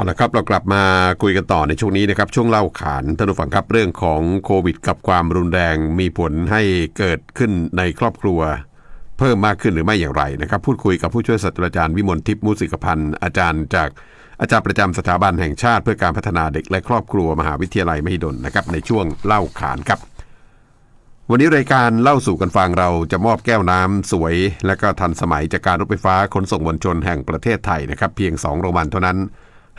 เอาละครับเรากลับมาคุยกันต่อในช่วงนี้นะครับช่วงเล่าขานท่านผู้ฟังครับเรื่องของโควิด กับความรุนแรงมีผลให้เกิดขึ้นในครอบครัว เพิ่มมากขึ้นหรือไม่อย่างไรนะครับ พูดคุยกับผู้ช่วยศาสตราจารย์วิมลทิพย์มุสิกพันธ์อาจารย์จากอาจารย์ประจำสถาบันแห่งชาติ เพื่อการพัฒนาเด็กและครอบครัวมหาวิทยาลัยมหิดลนะครับในช่วงเล่าขานครับ วันนี้รายการเล่าสู่กันฟังเราจะมอบแก้วน้ำสวย และก็ทันสมัยจากการรถไฟฟ้าขนส่งมวลชนแห่งประเทศไทยนะครับเพียง2รางวัลเท่านั้น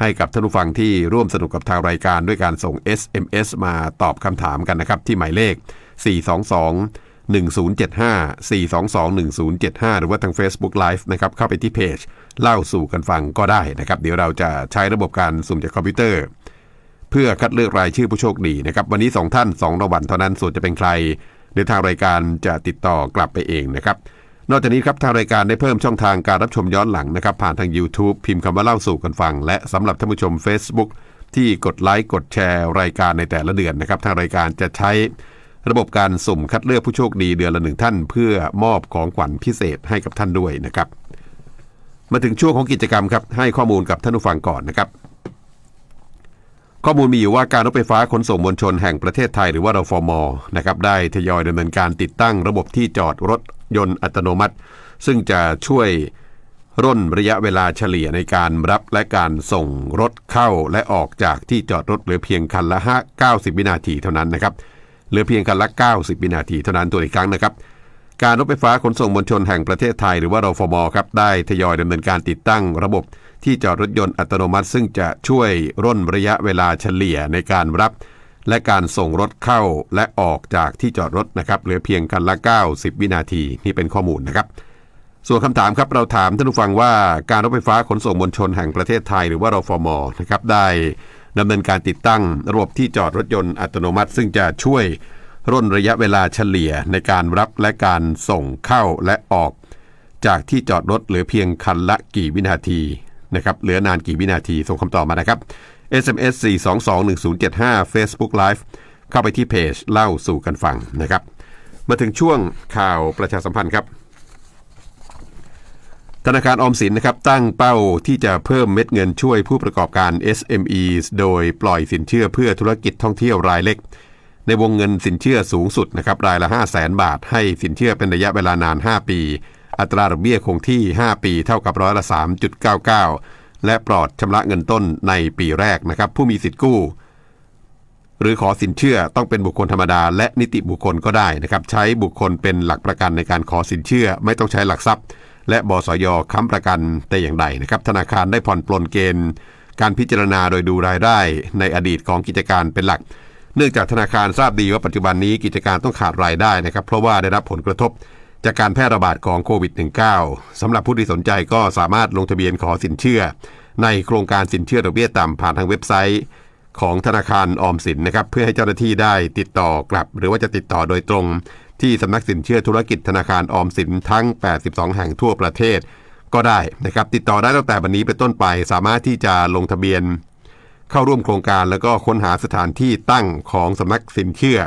ให้กับท่านผู้ฟังที่ร่วมสนุกกับทางรายการด้วยการส่ง SMS มาตอบคำถามกันนะครับ ที่หมายเลข 422 1075 422 1075 หรือว่าทาง Facebook Live นะครับ เข้าไปที่เพจ เล่าสู่กันฟังก็ได้นะครับ เดี๋ยวเราจะใช้ระบบการสุ่มจากคอมพิวเตอร์ เพื่อคัดเลือกรายชื่อผู้โชคดีนะครับ วันนี้ 2 ท่าน2รางวัลเท่านั้นส่วนจะเป็นใครเดี๋ยวทางรายการจะติดต่อกลับไปเองนะครับ นอกจากนี้ครับทางรายการได้เพิ่มช่องทางการรับชมย้อนหลังนะครับ ผ่านทาง YouTube พิมพ์คำว่าเล่าสู่กันฟัง และสำหรับท่านผู้ชม Facebook ที่กดไลค์กดแชร์ รายการในแต่ละเดือนนะครับ ทางรายการจะใช้ระบบการสุ่มคัดเลือกผู้โชคดีเดือนละหนึ่งท่าน เพื่อมอบของขวัญพิเศษให้กับท่านด้วยนะครับ มาถึงช่วงของกิจกรรมครับให้ข้อมูลกับท่านผู้ฟังก่อนนะครับ ข้อมูลมีอยู่ว่าการรถไฟฟ้าขนส่งมวลชนแห่งประเทศไทย หรือว่าเราฟมนะครับได้ทยอยดำเนินการติดตั้งระบบที่จอดรถ ยนต์อัตโนมัติ ซึ่งจะช่วยร่นระยะเวลาเฉลี่ยในการรับและการส่งรถเข้าและออกจากที่จอดรถเหลือเพียงคันละ5 90 วินาทีเท่านั้นนะครับเหลือเพียงคันละ 90 วินาทีเท่านั้นตัวอีกครั้งนะครับ การรถไฟฟ้าขนส่งมวลชนแห่งประเทศไทยหรือว่ารฟมครับได้ทยอยดำเนินการติดตั้งระบบที่จอดรถยนต์อัตโนมัติ ซึ่งจะช่วยร่นระยะเวลาเฉลี่ยในการรับ และการส่งรถเข้าและออกจากที่จอดรถนะครับเหลือเพียงคันละ 90 วินาทีนี่เป็นข้อมูลนะครับ ส่วนคำถามครับเราถามท่านผู้ฟังว่าการรถไฟฟ้าขนส่งมวลชนแห่งประเทศไทยหรือว่ารฟมนะครับได้ดำเนินการติดตั้งระบบที่จอดรถยนต์อัตโนมัติ ซึ่งจะช่วยร่นระยะเวลาเฉลี่ยในการรับและการส่งเข้าและออก จากที่จอดรถเหลือเพียงคันละกี่วินาทีนะครับเหลือนานกี่วินาทีส่งคำตอบมานะครับ SMS 4221075 Facebook Live เข้าไปที่เพจเล่าสู่กันฟังนะครับ มาถึงช่วงข่าวประชาสัมพันธ์ครับ ธนาคารออมสินนะครับตั้งเป้าที่จะเพิ่มเม็ดเงินช่วยผู้ประกอบการ SME โดยปล่อยสินเชื่อเพื่อธุรกิจท่องเที่ยวรายเล็ก ในวงเงินสินเชื่อสูงสุดนะครับรายละ 5 0 0แสนบาท ให้สินเชื่อเป็นระยะเวลานาน 5 ปี อัตราดอกเบี้ยคงที่ 5 ปี เท่ากับร้อยละ 3.99 และปลอดชำระเงินต้นในปีแรกนะครับ ผู้มีสิทธิ์กู้ หรือขอสินเชื่อต้องเป็นบุคคลธรรมดา และนิติบุคคลก็ได้นะครับ ใช้บุคคลเป็นหลักประกันในการขอสินเชื่อ ไม่ต้องใช้หลักทรัพย์ และบสยค้ำประกันแต่อย่างใดนะครับ ธนาคารได้ผ่อนปลนเกณฑ์ การพิจารณาโดยดูรายได้ ในอดีตของกิจการเป็นหลัก เนื่องจากธนาคารทราบดีว่าปัจจุบันนี้กิจการต้องขาดรายได้นะครับ เพราะว่าได้รับผลกระทบ จากการแพร่ระบาดของโควิด -19 สำหรับผู้ที่สนใจก็สามารถลงทะเบียนขอสินเชื่อ ในโครงการสินเชื่อดอกเบี้ยต่ำผ่านทางเว็บไซต์ ของธนาคารออมสินนะครับเพื่อให้เจ้าหน้าที่ได้ติดต่อกลับ หรือว่าจะติดต่อโดยตรง ที่สำนักสินเชื่อธุรกิจธนาคารออมสินทั้ง 82 แห่งทั่วประเทศ ก็ได้นะครับติดต่อได้ตั้งแต่วันนี้เป็นต้นไป สามารถที่จะลงทะเบียน เข้าร่วมโครงการแล้วก็ค้นหาสถานที่ตั้งของสำนักสินเชื่อ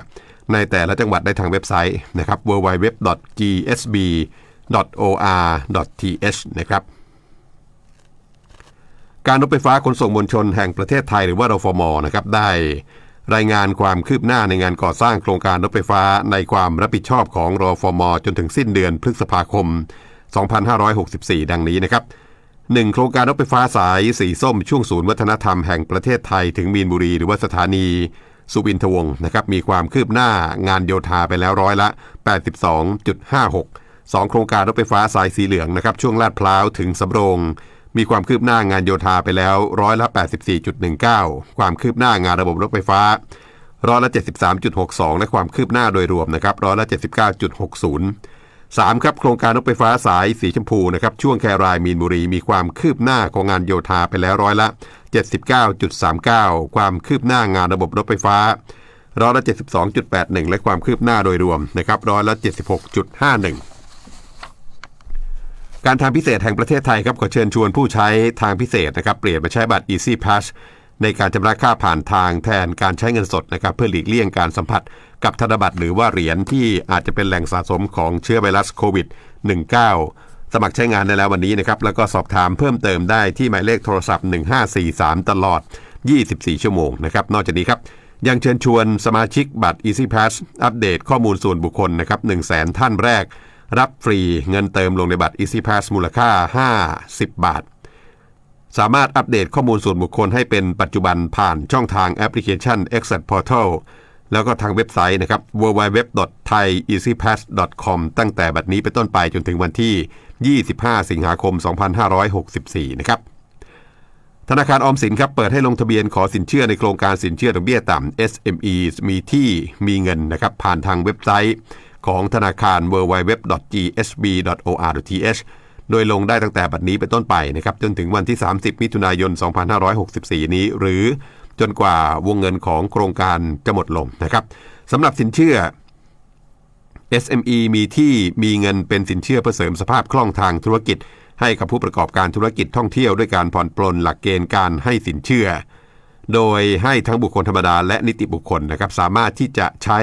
ในแต่ละจังหวัดได้ทางเว็บไซต์นะครับ www.gsb.or.th นะครับการรถไฟฟ้าขนส่งมวลชนแห่งประเทศไทยหรือว่ารฟมนะครับได้รายงานความคืบหน้าในงานก่อสร้างโครงการรถไฟฟ้าในความรับผิดชอบของรฟม จนถึงสิ้นเดือนพฤษภาคม 2564 ดังนี้นะครับ 1. โครงการรถไฟฟ้าสายสีส้มช่วงศูนย์วัฒนธรรมแห่งประเทศไทยถึงมีนบุรี หรือว่าสถานี สุวินทวงศ์นะครับมีความคืบหน้างานโยธาไปแล้วร้อยละ 82.56 2 โครงการรถไฟฟ้าสายสีเหลืองนะครับช่วงลาดพร้าวถึงสำโรง มีความคืบหน้างานโยธาไปแล้วร้อยละ 84.19 ความคืบหน้างานระบบรถไฟฟ้าร้อยละ 73.62 และความคืบหน้าโดยรวมนะครับร้อยละ 79.60 3ครับโครงการรถไฟฟ้าสายสีชมพูนะครับช่วงแครายมีนบุรีมีความคืบหน้าของงานโยธาไปแล้วร้อยละ 79.39 ความคืบหน้างานระบบรถไฟฟ้าร้อยละ 72.81 และความคืบหน้าโดยรวมนะครับร้อยละ 76.51การทางพิเศษแห่งประเทศไทยครับขอเชิญชวนผู้ใช้ทางพิเศษนะครับเปลี่ยนมาใช้บัตร Easy Pass ในการชำระค่าผ่านทางแทนการใช้เงินสดนะครับเพื่อหลีกเลี่ยงการสัมผัสกับธนบัตรหรือว่าเหรียญที่อาจจะเป็นแหล่งสะสมของเชื้อไวรัสโควิด -19 สมัครใช้งานได้แล้ววันนี้นะครับแล้วก็สอบถามเพิ่มเติมได้ที่หมายเลขโทรศัพท์ 1543 ตลอด 24 ชั่วโมงนะครับนอกจากนี้ครับยังเชิญชวนสมาชิกบัตร Easy Pass อัปเดตข้อมูลส่วนบุคคลนะครับ1 0 0 0 0แท่านแรก รับฟรีเงินเติมลงในบัตร Easy Pass มูลค่า 50 บาท สามารถอัปเดตข้อมูลส่วนบุคคลให้เป็นปัจจุบันผ่านช่องทางแอปพลิเคชัน Exit Portal แล้วก็ทางเว็บไซต์นะครับ www.thaieasypass.com ตั้งแต่บัดนี้เป็นต้นไปจนถึงวันที่ 25 สิงหาคม 2564 นะครับ ธนาคารออมสินครับเปิดให้ลงทะเบียนขอสินเชื่อในโครงการสินเชื่อดอกเบี้ยต่ำ SME มีที่มีเงินนะครับผ่านทางเว็บไซต์ของธนาคาร www.gsb.or.th โดยลงได้ตั้งแต่บัดนี้เป็นต้นไปนะครับจนถึงวันที่ 30 มิถุนายน 2564 นี้ หรือจนกว่าวงเงินของโครงการจะหมดลงนะครับสำหรับสินเชื่อ SME มีที่มีเงินเป็นสินเชื่อเพื่อเสริมสภาพคล่องทางธุรกิจ ให้กับผู้ประกอบการธุรกิจท่องเที่ยวด้วยการผ่อนปลนหลักเกณฑ์การให้สินเชื่อ โดยให้ทั้งบุคคลธรรมดาและนิติบุคคลนะครับสามารถที่จะใช้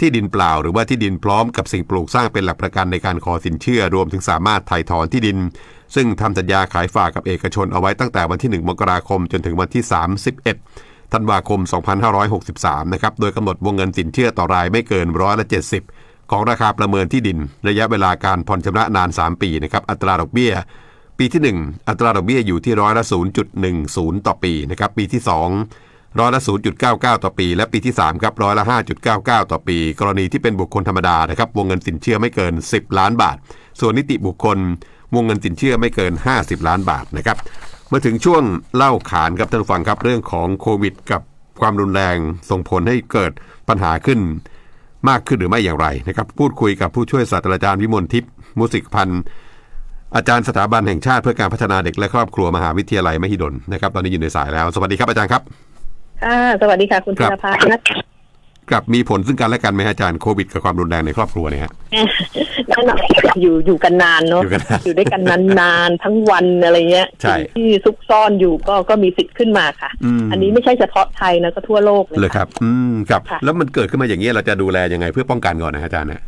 ที่ดินเปล่าหรือว่าที่ดินพร้อมกับสิ่งปลูกสร้างเป็นหลักประกันในการขอสินเชื่อรวมถึงสามารถถ่ายถอนที่ดิน ซึ่งทำสัญญาขายฝากกับเอกชนเอาไว้ตั้งแต่วันที่ 1 มกราคม จนถึงวันที่ 31 ธันวาคม 2563 นะครับ โดยกำหนดวงเงินสินเชื่อต่อรายไม่เกินร้อยละ70 ของราคาประเมินที่ดิน ระยะเวลาการผ่อนชำระนาน 3 ปีนะครับ อัตราดอกเบี้ย ปีที่ 1 อัตราดอกเบี้ยอยู่ที่ร้อยละ0.10 ต่อปีนะครับ ปีที่ 2 ร้อยละ 0.99 ต่อปี และปีที่ 3 ครับร้อยละ 5.99 ต่อปี กรณีที่เป็นบุคคลธรรมดานะครับวงเงินสินเชื่อไม่เกิน 10 ล้านบาท ส่วนนิติบุคคล วงเงินสินเชื่อไม่เกิน 50 ล้านบาทนะครับเมื่อถึงช่วงเล่าขานครับท่านผู้ฟังครับเรื่องของโควิด กับความรุนแรงส่งผลให้เกิดปัญหาขึ้น มากขึ้นหรือไม่อย่างไรนะครับพูดคุยกับผู้ช่วยศาสตราจารย์วิมลทิพย์มุสิกพันธ์อาจารย์สถาบันแห่งชาติเพื่อการพัฒนาเด็กและครอบครัวมหาวิทยาลัยมหิดลนะครับตอนนี้อยู่ในสายแล้ว สวัสดีครับอาจารย์ครับ ค่ะ สวัสดีค่ะ คุณครัธีบรพัฒน์นะกับมีผลซึ่งกันและกันไหมฮะอาจารย์โควิดกับความรุนแรงในครอบครัวเนี่ยฮะ แน่นอนอยู่อยู่กันนานเนาะอยู่กันนานอยู่ด้วยกันนานๆทั้งวันอะไรเงี้ยใช่สิ่งที่ซุกซ่อนอยู่ก็ก็มีสิทธิ์ขึ้นมาค่ะอืมอันนี้ไม่ใช่เฉพาะไทยนะก็ทั่วโลกเลยเลยค่ะ ครับ อืมครับ ค่ะ แล้วมันเกิดขึ้นมาอย่างนี้ยเราจะดูแลยังไงเพื่อป้องกันก่อนนะฮะอาจารย์นะ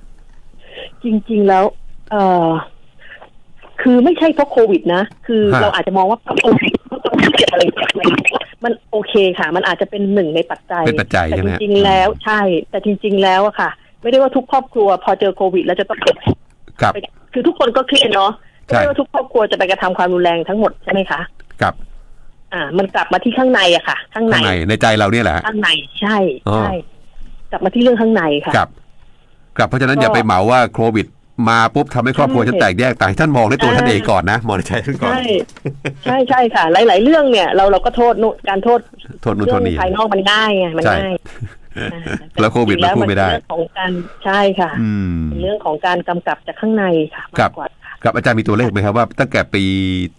จริง ๆ แล้ว เออคือไม่ใช่เพราะโควิดนะ คือฮะ เราอาจจะมองว่าโควิดอะไร มันโอเคค่ะ มันอาจจะเป็นหนึ่งในปัจจัยเป็นปัจจัยแต่ใช่ไหมจฮะริงๆแล้วใช่ แต่จริง ๆ แล้วอะค่ะ ไม่ได้ว่าทุกครอบครัว พอเจอโควิด แล้วจะต้องครับ ไปคือทุกคนก็เครียดเนาะใช่ ไม่ได้ว่าทุกครอบครัวจะไปกระทำความรุนแรงทั้งหมดใช่ไหมคะกับอ่า มันกลับมาที่ข้างในอะค่ะ ข้างในข้างในในใจเราเนี่ยแหละฮะข้างในใช่อ๋อ ใช่ กลับมาที่เรื่องข้างในค่ะ กับกับเพราะฉะนั้นก็อย่าไปเหมาว่าโควิด มาปุ๊บทำให้ครอบครัวใช่ฉันแตกแยกต่างท่านมองในตัวอ่าท่านเองก่อนนะมองในใจท่านก่อน ใช่ใช่ใช่ค่ะ หลาย ๆ เรื่องเนี่ยเราเราก็โทษนู่นการโทษโทษนู่นโทษนี่ภายนอกมันง่ายไงมันใช่ง่ายอ่าแล้วโควิดมันพูดไม่ได้จริงๆแล้วนเป็นเรื่องของการใช่ค่ะอืมเป็นเรื่องของการกำกับจากข้างในค่ะครัมาบกกว่าค่ะกับอาจารย์มีตัวเลขไหมครับว่าตั้งแต่ปี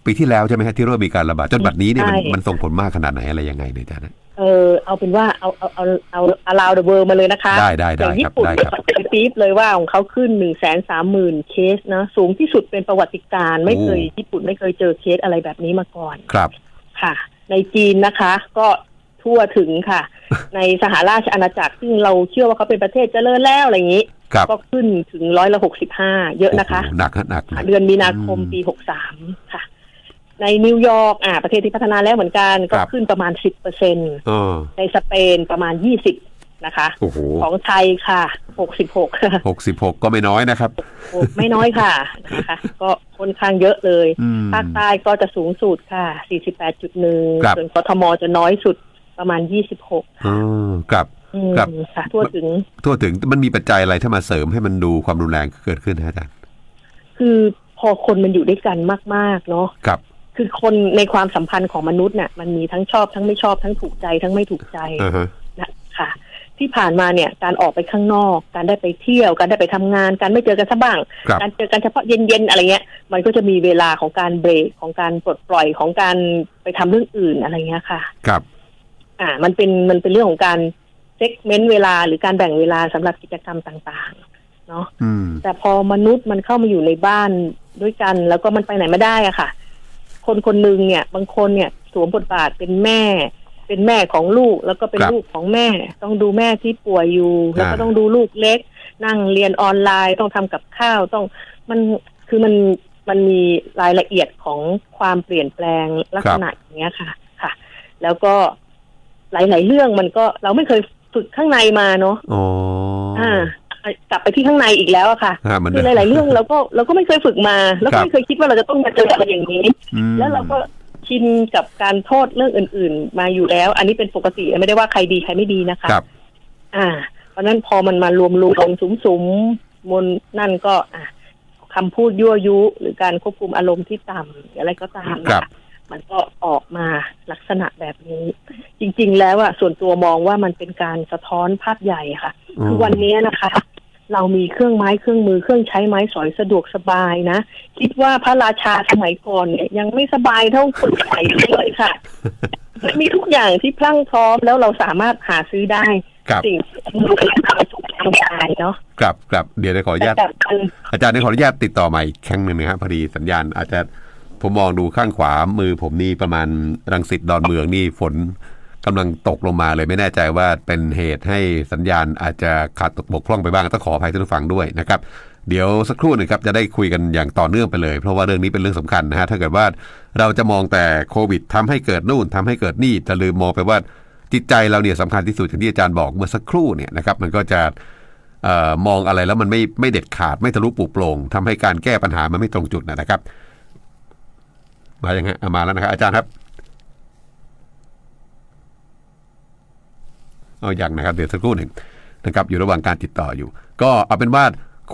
ปีที่แล้วใช่ไหมฮะที่เริ่มมีการระบาดจนบัดนี้เนี่ยมันใช่มันส่งผลมากขนาดไหนอะไรยังไงเนี่ยอาจารย์นะ เออเอาเป็นว่าเอาเอาเอาเอาเอาลาวเดอะเวิร์มาเลยนะคะได้ได้อได้ย่างคญี่รับปุ่นได้เนี่ยครับเป็นปี๊บเลยว่าของเขาขึ้นหนึ่งแสนสามหมื่นเคสนะสูงที่สุดเป็นประวัติการณ์ไม่เคยโอ้ ญี่ปุ่นไม่เคยเจอเคสอะไรแบบนี้มาก่อน ครับ ค่ะ ในจีนนะคะก็ทั่วถึงค่ะ ในสหราชอาณาจักรซึ่งเราเชื่อว่าเขาเป็นประเทศเจริญแล้วอะไรอย่างนี้ ครับก็ขึ้นถึงร้อยละหกสิบห้าเยอะนะคะโโหหนักฮะหนักหนัก เดือนมีนาคมอืม ปีหกสามค่ะ ในนิวยอร์กอ่าประเทศที่พัฒนาแล้วเหมือนกันก็ครับขึ้นประมาณสิบเปอร์เซ็นเออในสเปนประมาณยี่สิบนะคะโอ้โหของไทยค่ะหกสิบหกหกสิบหกก็ไม่น้อยนะครับ ไม่น้อยค่ะนะคะก็ค่อนข้างเยอะเลยอืมภาคใต้ก็จะสูงสุดค่ะ48.1ครับส่วนกทมจะน้อยสุดประมาณ26เออครับอืมครับค่ะทั่วถึง ทั่วถึงมันมีปัจจัยอะไรถ้ามาเสริมให้มันดูความรุนแรงเกิดขึ้นนะอาจารย์ คือพอคนมันอยู่ด้วยกันมาก ๆ เนาะ ครับคือคนในความสัมพันธ์ของมนุษย์เนี่ยมันมีทั้งชอบทั้งไม่ชอบทั้งถูกใจทั้งไม่ถูกใจอ่าฮะนะค่ะที่ผ่านมาเนี่ยการออกไปข้างนอก การได้ไปเที่ยวการได้ไปทำงาน การไม่เจอกันซะบ้างครับการเจอกันเฉพาะเย็นๆอะไรเงี้ย มันก็จะมีเวลาของการเบรกของการปลดปล่อยของการไปทำเรื่องอื่นอะไรเงี้ยค่ะ ครับ อ่า มันเป็นมันเป็นเรื่องของการเซ็กเมนต์เวลาหรือการแบ่งเวลาสำหรับกิจกรรมต่างๆ เนาะอืมแต่พอมนุษย์มันเข้ามาอยู่ในบ้านด้วยกัน แล้วก็มันไปไหนไม่ได้อะค่ะ คนคนหนึ่งเนี่ย บางคนเนี่ยสวมบทบาทเป็นแม่ เป็นแม่ของลูกแล้วก็เป็นครับลูกของแม่ ต้องดูแม่ที่ป่วยอยู่ แล้วก็อ่าต้องดูลูกเล็ก นั่งเรียนออนไลน์ต้องทำกับข้าวต้องมันคือมันมันมีรายละเอียดของความเปลี่ยนแปลงลักษณะอย่างเงี้ยค่ะค่ะ แล้วก็หลาย ๆ เรื่องมันก็เราไม่เคยฝึกข้างในมาเนาะอ๋ออ่า กลับไปที่ข้างในอีกแล้วอะค่ะฮะมันคือหลาย ๆ เรื่องเราก็เราก็ไม่เคยฝึกมา แล้วครัก็บไม่เคยคิดว่าเราจะต้องมาเจออะไรอย่างนี้อืมแล้วเราก็ชินกับการโทษเรื่องอื่น ๆ มาอยู่แล้ว อันนี้เป็นปกติไม่ได้ว่าใครดีใครไม่ดีนะคะครับ อ่า เพราะฉะนั้นพอมันมารวมรวมสุมสุมๆมนนั่นก็อะคำพูดยั่วยุ หรือการควบคุมอารมณ์ที่ต่ำอะไรก็ตามครับนะคะ มันก็ออกมาลักษณะแบบนี้ จริง ๆ แล้วอะส่วนตัวมองว่ามันเป็นการสะท้อนภาพใหญ่ค่ะ คือวันนี้นะคะ เรามีเครื่องไม้เครื่องมือเครื่องใช้ไม้สอยสะดวกสบายนะ คิดว่าพระราชาสมัยก่อนเนี่ยยังไม่สบายเท่าคนไทยเลยค่ะมันมีทุกอย่างที่พรั่งพร้อมแล้วเราสามารถหาซื้อได้ครับสิ่งที่อำนวยความสุขทางกายเนาะครับครับเดี๋ยวได้ขออนุแต่ญาตกลับกันอาจารย์ได้ขออนุญาตติดต่อใหม่อีกครั้งหนึ่งนะครับพอดีสัญญาณอาจจะ ผมมองดูข้างขวามือผมนี่ประมาณรังสิตดอนเมืองนี่ฝนกำลังตกลงมาเลยไม่แน่ใจว่าเป็นเหตุให้สัญญาณอาจจะขาดตกบกพร่องไปบ้างต้องขออภัยท่านผู้ฟังด้วยนะครับเดี๋ยวสักครู่นึงครับจะได้คุยกันอย่างต่อเนื่องไปเลย เพราะว่าเรื่องนี้เป็นเรื่องสำคัญนะฮะถ้าเกิดว่าเราจะมองแต่โควิดทำให้เกิดนู่นทำให้เกิดนี่จะลืมมองไปว่าจิตใจเราเนี่ยสำคัญที่สุดอย่างที่อาจารย์บอกเมื่อสักครู่เนี่ยนะครับมันก็จะออมองอะไรแล้วมันไม่ไม่เด็ดขาดไม่ทะลุปลุกโปร่งทำให้การแก้ปัญหามันไม่ตรงจุดนะครับ มาอย่างฮะอะมาแล้วนะครับอาจารย์ครับ เอาอย่างนะครับ เดี๋ยวสักครู่หนึ่งนะครับ อยู่ระหว่างการติดต่ออยู่ ก็เอาเป็นว่า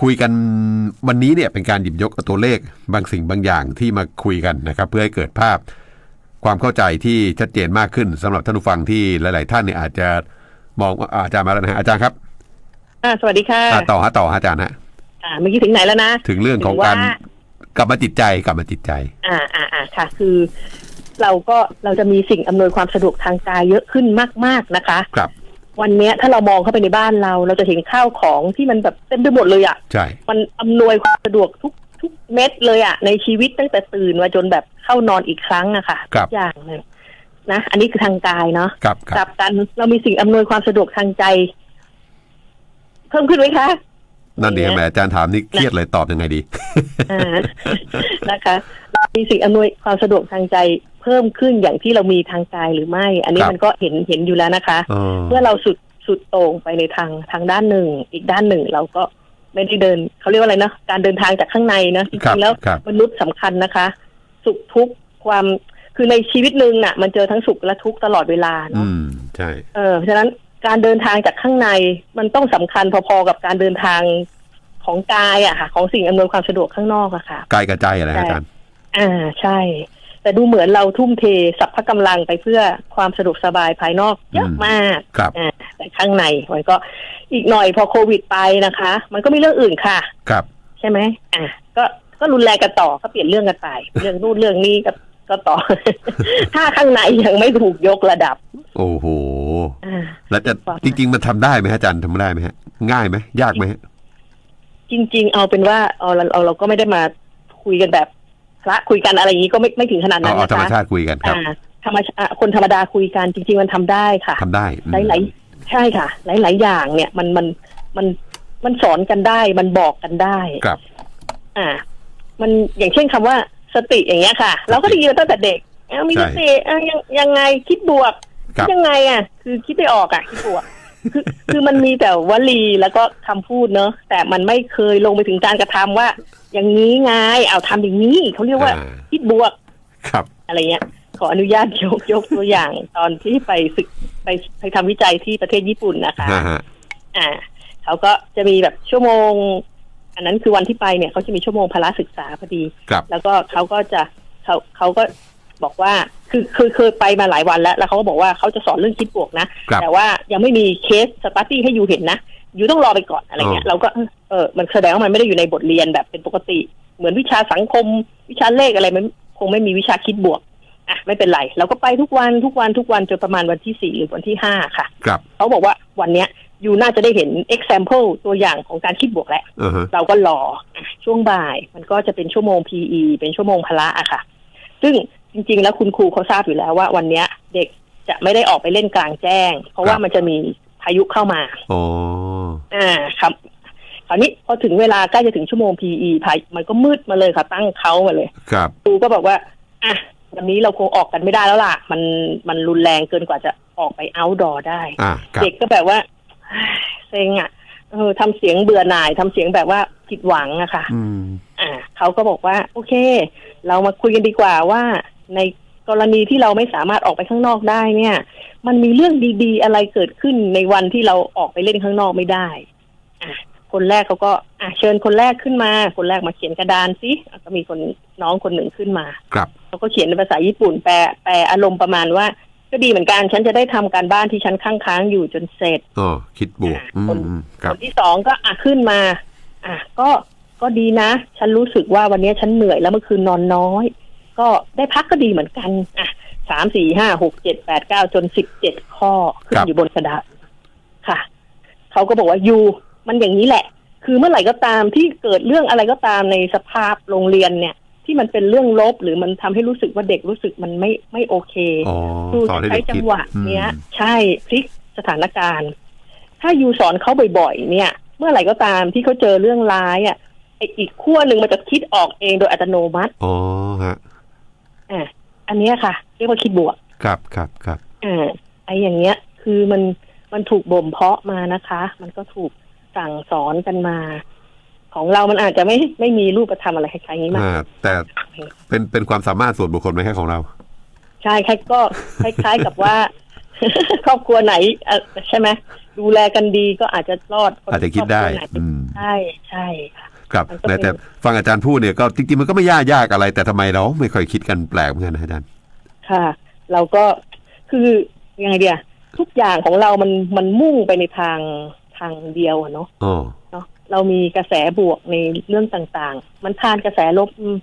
คุยกันวันนี้เนี่ยเป็นการหยิบยกเอาตัวเลขบางสิ่งบางอย่างที่มาคุยกันนะครับ เพื่อให้เกิดภาพความเข้าใจที่ชัดเจนมากขึ้นสำหรับท่านผู้ฟังที่หลาย ๆ ท่านเนี่ยอาจจะมองว่าอ่าอาจารย์มาแล้วนะฮะอาจารย์ครับอ่าสวัสดีค่ะอะต่อฮะต่อฮะอาจารย์ฮะอ่าเมื่อกี้ถึงไหนแล้วนะ ถึงเรื่องของถึงว่าการ กลับมาจิตใจกลับมาจิตใจ อ่าอ่าอ่าค่ะ คือเราก็เราจะมีสิ่งอำนวยความสะดวกทางกายเยอะขึ้นมาก ๆ นะคะ ครับ วันเนี้ยถ้าเรามองเข้าไปในบ้านเรา เราจะเห็นข้าวของที่มันแบบเต็มไปหมดเลยอะ่ะ ใช่ มันอำนวยความสะดวกทุกทุกเม็ดเลยอะ่ะ ในชีวิตตั้งแต่ตื่นมาจนแบบเข้านอนอีกครั้งอะค่ะครับ ทุกอย่างเลยนะ อันนี้คือทางกายเนาะครับคกรัลับบกันเรามีสิ่งอำนวยความสะดวกทางใจ เพิ่มขึ้นไหมคะ นั่นเองแหมอาจารย์ถามนี่เครียดเลยตอบยังไงดีอ่านะคะ มีสิ่งอำนวยความสะดวกทางใจเพิ่มขึ้นอย่างที่เรามีทางกายหรือไม่ อันนี้ครับมันก็เห็นเห็นอยู่แล้วนะคะอ๋อเมื่อเราสุดสุดโต่งไปในทางทางด้านหนึ่ง อีกด้านหนึ่งเราก็ไม่ได้เดินเขาเรียกว่าอะไรนะการเดินทางจากข้างในนะจครับริงๆแล้วครับมนุษย์สำคัญนะคะ สุขทุกข์ความคือในชีวิตหนึ่งน่ะ มันเจอทั้งสุขและทุกข์ตลอดเวลาอืเนาะมใช่เออเพราะฉะนั้น การเดินทางจากข้างในมันต้องสำคัญพอๆกับการเดินทางของกายอะค่ะ ของสิ่งอำนวยความสะดวกข้างนอกอะค่ะกายกระใจอะไรฮะอาจารย์อ่าใช่ แต่ดูเหมือนเราทุ่มเทสัพพะกำลังไปเพื่อความสะดวกสบายภายนอกเยอะมากครับอ่าแต่ข้างในมันก็อีกหน่อยพอโควิดไปนะคะ มันก็มีเรื่องอื่นค่ะ ครับ ใช่ไหมอ่าก็ก็รุนแรงกันต่อก็เปลี่ยนเรื่องกันไป เรื่องนู่นเรื่องนี้ก็ ก็ต่อ ถ้าข้างในยังไม่ถูกยกระดับ โอ้โหอ่าแล้วจะจริง ๆ มันทำได้ไหมฮะอาจารย์ทำได้ไหมฮะ ง่ายไหมยากไหมฮะจริง ๆ เอาเป็นว่าเอาเราเราเราก็ไม่ได้มาคุยกันแบบพระคุยกันอะไรอย่างนี้ก็ไม่ไม่ถึงขนาดเอานั้นเอานะธรรมคะชาติคุยกันครับอ่าธรรมชาคนธรรมดาคุยกันจริง ๆ มันทำได้ค่ะทำได้อืมหลายๆใช่ค่ะ หลาย ๆ อย่างเนี่ยมันมันมันมันสอนกันได้ มันบอกกันได้ครับ อ่า มันอย่างเช่นคำว่า สติอย่างเงี้ยค่ะ เราก็ได้ยินมาตั้งแต่เด็กเอ้ามีใช่สติเอ้ายังยังไงคิดบวกครัคิบดยังไงอะ คือคิดไม่ออกอะคิดบวกคือคือมันมีแต่วลีแล้วก็คำพูดเนอะแต่มันไม่เคยลงไปถึงการกระทำว่า อย่างนี้ไงเอาทำอย่างนี้เขาเรียกว่าอ่าคิดบวก ครับ อะไรเงี้ย ขออนุญาตยกยกตัวอย่าง ตอนที่ไปศึกไปไปทำวิจัยที่ประเทศญี่ปุ่นนะคะฮะฮะอ่าเขาก็จะมีแบบชั่วโมง อันนั้นคือวันที่ไปเนี่ยเขาจะมีชั่วโมงพละศึกษาพอดี ครับ แล้วก็เขาก็จะเขาเขาก็บอกว่าคือคือเคยไปมาหลายวันแล้ว แล้วเขาก็บอกว่าเขาจะสอนเรื่องคิดบวกนะ ครับแต่ว่ายังไม่มีเคสสตาร์ตี้ให้อยู่เห็นนะอยู่ต้องรอไปก่อนอะไรเงี้ยอ๋อเราก็เออเออมันแสดงว่ามันไม่ได้อยู่ในบทเรียนแบบเป็นปกติ เหมือนวิชาสังคม วิชาเลขอะไรมันคงไม่มีวิชาคิดบวกอะไม่เป็นไร เราก็ไปทุกวันทุกวันทุกวันจนประมาณวันที่สี่หรือวันที่ห้าค่ะ ครับ เขาบอกว่าวันเนี้ย ยูน่าจะได้เห็น example ตัวอย่างของการคิดบวกแล้วอ่าฮะเราก็รออะช่วงบ่ายมันก็จะเป็นชั่วโมง PE เป็นชั่วโมงพละอะค่ะ ซึ่งจริง ๆ แล้วคุณครูเขาทราบอยู่แล้วว่าวันเนี้ย เด็กจะไม่ได้ออกไปเล่นกลางแจ้ง เพราะว่ามันจะมีพายุเข้ามาอ๋ออ่าครับคราวนี้พอถึงเวลาใกล้จะถึงชั่วโมง PE ภัยมันก็มืดมาเลยค่ะ ตั้งเขามาเลย ครับครูก็บอกว่าอะวันนี้เราคงออกกันไม่ได้แล้วล่ะ มันมันรุนแรงเกินกว่าจะออกไป outdoor ได้อ่าครับเด็กก็แบบว่า เซ็งอะเออทำเสียงเบื่อหน่ายทำเสียงแบบว่าผิดหวังอะค่ะอืมอ่าเขาก็บอกว่า โอเค เรามาคุยกันดีกว่าว่า ในกรณีที่เราไม่สามารถออกไปข้างนอกได้เนี่ย มันมีเรื่องดีๆ อะไรเกิดขึ้นในวันที่เราออกไปเล่นข้างนอกไม่ได้อะคนแรกเขาก็อะเชิญคนแรกขึ้นมา คนแรกมาเขียนกระดานสิอะก็มีคนน้องคนหนึ่งขึ้นมา ครับ เขาก็เขียนในภาษาญี่ปุ่นแปลแปลอารมณ์ประมาณว่า ก็ดีเหมือนกัน ฉันจะได้ทำการบ้านที่ฉันค้างค้างๆอยู่จนเสร็จอ๋อคิดบวกอืมคนอืมคครับนที่สองก็อะขึ้นมา อะก็ก็ดีนะ ฉันรู้สึกว่าวันนี้ฉันเหนื่อยแล้วเมื่อคืนนอนน้อย ก็ได้พักก็ดีเหมือนกันอะสามสี่ห้าหกเจ็ดแปดเก้าจนสิบเจ็ดข้อขึ้นครับอยู่บนกระดาษค่ะเขาก็บอกว่ายูมันอย่างนี้แหละ คือเมื่อไหร่ก็ตามที่เกิดเรื่องอะไรก็ตามในสภาพโรงเรียนเนี่ย ที่มันเป็นเรื่องลบหรือมันทำให้รู้สึกว่าเด็กรู้สึกมันไม่ไม่โอเคอ๋อครูสอนจะให้ใช้เด็กจัคิดงหวะอืมเนี้ย ใช่พลิกสถานการณ์ ถ้ายูสอนเขาบ่อยๆ เนี่ย เมื่อไหร่ก็ตามที่เขาเจอเรื่องร้ายอะไออีกขั้วหนึ่งมันจะคิดออกเองโดยอัตโนมัติอ๋อฮะอะอันเนี้ยค่ะ เรียกว่าคิดบวกครับครับครับอ่าไออย่างเงี้ย คือมันมันถูกบ่มเพาะมานะคะ มันก็ถูกสั่งสอนกันมา ของเรามันอาจจะไม่ไม่มีรูปธรรมอะไรคล้ายๆนี้มากอ่าแต่เป็นเป็นความสามารถส่วนบุคคลไม่ใช่ของเรา ใช่ใครก็คล้ายๆกับว่า ครอบครัวไหนเอ่อใช่ไหมดูแลกันดีก็อาจจะรอดนอาจจะคิดได้รอบรัวหนอืมใช่ใช่ค่ะครับมันก็เป็นแต่ฟังอาจารย์พูดเนี่ยก็จริงๆมันก็ไม่ยากยากอะไร แต่ทำไมเราไม่ค่อยคิดกันแปลกเหมือนกันนะอาจารย์ค่ะ เราก็คือยังไงเดียทุกอย่างของเรามันมันมุ่งไปในทางทางเดียวอะเนาะอ๋อเนาะ เรามีกระแสบวกในเรื่องต่างๆ มันทานกระแสลบอืม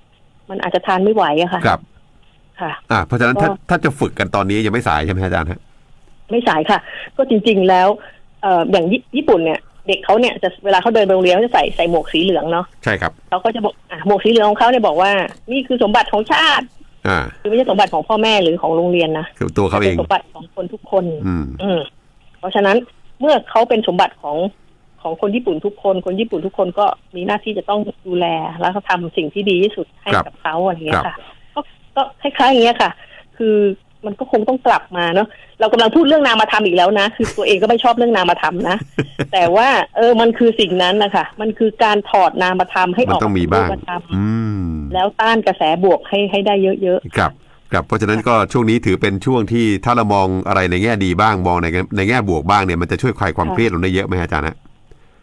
มันอาจจะทานไม่ไหวอะค่ะครับ ค่ะ อ่าเพราะฉะนั้นถ้าก็ถ้าจะฝึกกันตอนนี้ยังไม่สายใช่ไหมอาจารย์ฮะไม่สายค่ะ ก็จริง ๆแล้วเอ่ออย่างญี่ญี่ปุ่นเนี่ยเด็กเขาเนี่ยจะเวลาเขาเดินไปโรงเรียนเขาจะใส่ใส่หมวกสีเหลืองเนาะใช่ครับเขาก็จะบอกอะหมวกสีเหลืองของเขาเนี่ยบอกว่า นี่คือสมบัติของชาติอ่าคือไม่ใช่สมบัติของพ่อแม่หรือของโรงเรียนนะคือตัวเขาเอเป็นงสมบัติของคนทุกคนอืมอืม เพราะฉะนั้นเมื่อเขาเป็นสมบัติของ ของคนญี่ปุ่นทุกคน คนญี่ปุ่นทุกคนก็มีหน้าที่จะต้องดูแล แล้วก็ทำสิ่งที่ดีที่สุดให้ครับกับเขาอะไรอย่างเงี้ครัยบค่ะ ก็ก็คล้ายๆอย่างเงี้ยค่ะ คือมันก็คงต้องกลับมาเนาะเรากำลังพูดเรื่องนามธรรมอีกแล้วนะ คือตัวเองก็ไม่ชอบเรื่องนามธรรมนะ แต่ว่า เออมันคือสิ่งนั้นนะคะมันคือการถอดนามธรรมให้มัอนอกต้องมีบ้างรูปธรรมอืมแล้วต้านกระแสบวกให้ให้ได้เยอะครับครับเพราะฉะนั้นก็ช่วงนี้ถือเป็นช่วงที่ถ้าเรามองอะไรในแง่ดีบ้างมองในแง่ในแง่บวกบ้างเนี่ยมันจะช่วยคลายความเครียดลงได้เยอะไหมอาจารย์ฮะๆ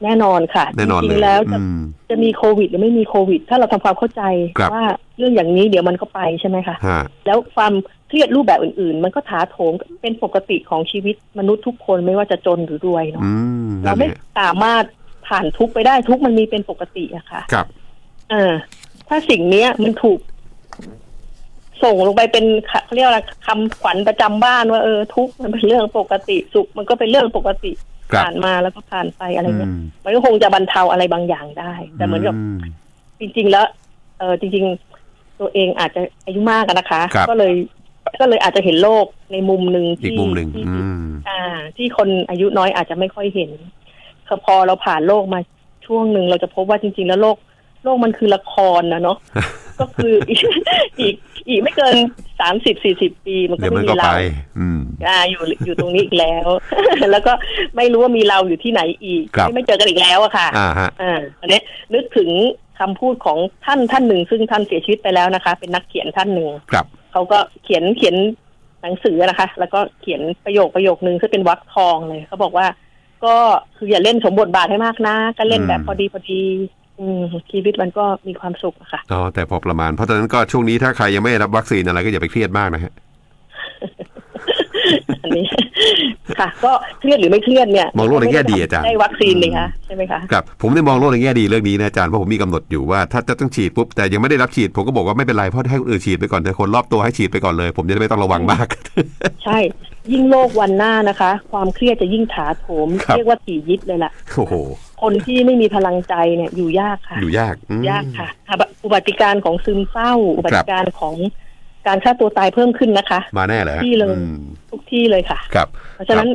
แน่นอนค่ะแน่นอนจเลริยงๆแล้วจะอืมจะมีโควิดหรือไม่มีโควิด ถ้าเราทำความเข้าใจครับว่าเรื่องอย่างนี้เดี๋ยวมันก็ไปใช่ไหมคะฮะแล้วความเครียดรูปแบบอื่น ๆ มันก็ถาโถมเป็นปกติของชีวิตมนุษย์ทุกคนไม่ว่าจะจนหรือรวยเนาะอืมเรานั่นไม่แหละสามารถผ่านทุกข์ไปได้ทุกข์มันมีเป็นปกติอะค่ะครับ เออถ้าสิ่งเนี้ยมันถูก ส่งลงไปเป็นเขาเรียกอะไรคำขวัญประจำบ้านว่าเออทุกข์มันเป็นเรื่องปกติสุขมันก็เป็นเรื่องปกติครับผ่านมาแล้วก็ผ่านไปอะไรเงี้ยอืมมันก็คงจะบรรเทาอะไรบางอย่างได้ แต่เหมือนกับมจริง ๆ แล้ว เออจริง ๆ ตัวเองอาจจะอายุมากอะนะคะครับก็เลย ก็เลยอาจจะเห็นโลกในมุมหนึ่งอีกที่มุมหนึ่งที่อืมอ่า ที่คนอายุน้อยอาจจะไม่ค่อยเห็นคือพอเราผ่านโลกมาช่วงหนึ่งเราจะพบว่าจริง ๆ แล้วโลก โลกมันคือละครนะเนาะก็คืออีกอีกอีกไม่เกินสามสิบสี่สิบปีมันก็เดี๋ยวมัไม่นมีก็ไปเราอืมอ่าอยู่อยู่ตรงนี้อีกแล้ว แล้วก็ไม่รู้ว่ามีเราอยู่ที่ไหนอีกครับไม่เจอกันอีกแล้วอะค่ะอ่าฮะอ่าอันนี้นึกถึงคำพูดของท่านท่านหนึ่ง ซึ่งท่านเสียชีวิตไปแล้วนะคะ เป็นนักเขียนท่านหนึ่งครับเขาก็เขียนเขียนหนังสือนะคะ แล้วก็เขียนประโยคประโยคนึงซึ่งเป็นวรรคทองเลยเขาบอกว่า ก็คืออย่าเล่นสมบทบาทให้มากนะก็เล่นแบบอืมพอดีพอดี อืมชีวิตมันก็มีความสุขอะค่ะอ๋อแต่พอประมาณ เพราะฉะนั้นก็ช่วงนี้ถ้าใครยังไม่ได้รับวัคซีนอะไรก็อย่าไปเครียดมากนะฮะอันนี้ค่ะ ก็เครียดหรือไม่เครียดเนี่ยมองโลกในแง่ดีอาจารย์ได้วัคซีนเลยค่ะใช่ไหมคะครับผมได้มองโลกในแง่ดีเรื่องนี้นะอาจารย์เพราะผมมีกำหนดอยู่ว่าถ้าจะต้องฉีดปุ๊บแต่ยังไม่ได้รับฉีดผมก็บอกว่าไม่เป็นไรเพราะให้คนอื่นฉีดไปก่อนแต่คนรอบตัวให้ฉีดไปก่อนเลย ผมจะได้ไม่ต้องระวังมาก ใช่ ยิ่งโลกวันหน้านะคะ ความเครียดจะยิ่งถาโถมครับเรียกว่าถี่ยิบเลยล่ะโอ้โห คนที่ไม่มีพลังใจเนี่ยอยู่ยากค่ะ อยู่ยากอืมยากค่ะ อุบัติการของซึมเศร้า อุบัติการของการฆ่าตัวตายเพิ่มขึ้นนะคะ มาแน่เลยฮะที่เลยอืมทุกที่เลยค่ะ ครับ เพราะฉะนั้น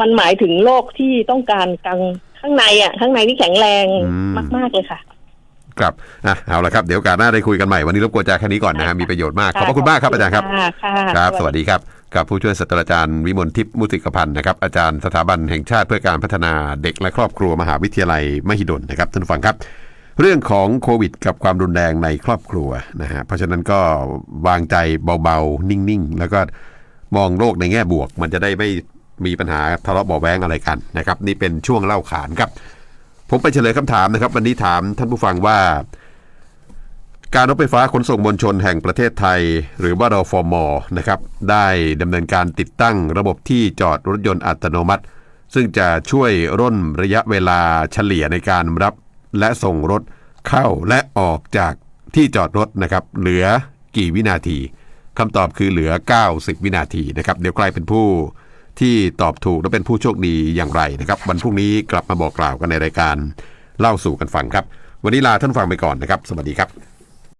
มันหมายถึงโลกที่ต้องการกังข้างในอะ ข้างในที่แข็งแรงอืมมาก ๆ เลยค่ะครับอะเอาละครับเดี๋ยวโอกาสหน้าได้คุยกันใหม่วันนี้รบกวนอาจารย์แค่นี้ก่อนนะฮะได้ค่ะมีประโยชน์มากขอบพระคุณมากครับอาจารย์ครับค่ะค่ะครับ สวัสดีครับ กับผู้ช่วยศาสตราจารย์วิมลทิพย์มุติกพันธ์นะครับอาจารย์สถาบันแห่งชาติเพื่อการพัฒนาเด็กและครอบครัวมหาวิทยาลัยมหิดลนะครับท่านผู้ฟังครับ เรื่องของโควิด กับความรุนแรงในครอบครัวนะฮะเพราะฉะนั้นก็วางใจเบาๆ นิ่งๆ แล้วก็มองโลกในแง่บวก มันจะได้ไม่มีปัญหาทะเลาะเบาแว้งอะไรกันนะครับนี่เป็นช่วงเล่าขานครับ ผมไปเฉลยคำถามนะครับ วันนี้ถามท่านผู้ฟังว่า การรถไฟฟ้าขนส่งมวลชนแห่งประเทศไทย หรือว่ารฟมนะครับได้ดำเนินการติดตั้งระบบที่จอดรถยนต์อัตโนมัติ ซึ่งจะช่วยร่นระยะเวลาเฉลี่ยในการรับและส่งรถเข้าและออกจากที่จอดรถนะครับเหลือกี่วินาทีคำตอบคือเหลือ 90 วินาทีนะครับเดี๋ยวใครเป็นผู้ที่ตอบถูกและเป็นผู้โชคดีอย่างไรนะครับวันพรุ่งนี้กลับมาบอกกล่าวกันในรายการเล่าสู่กันฟังครับ วันนี้ลาท่านฟังไปก่อนนะครับ สวัสดีครับ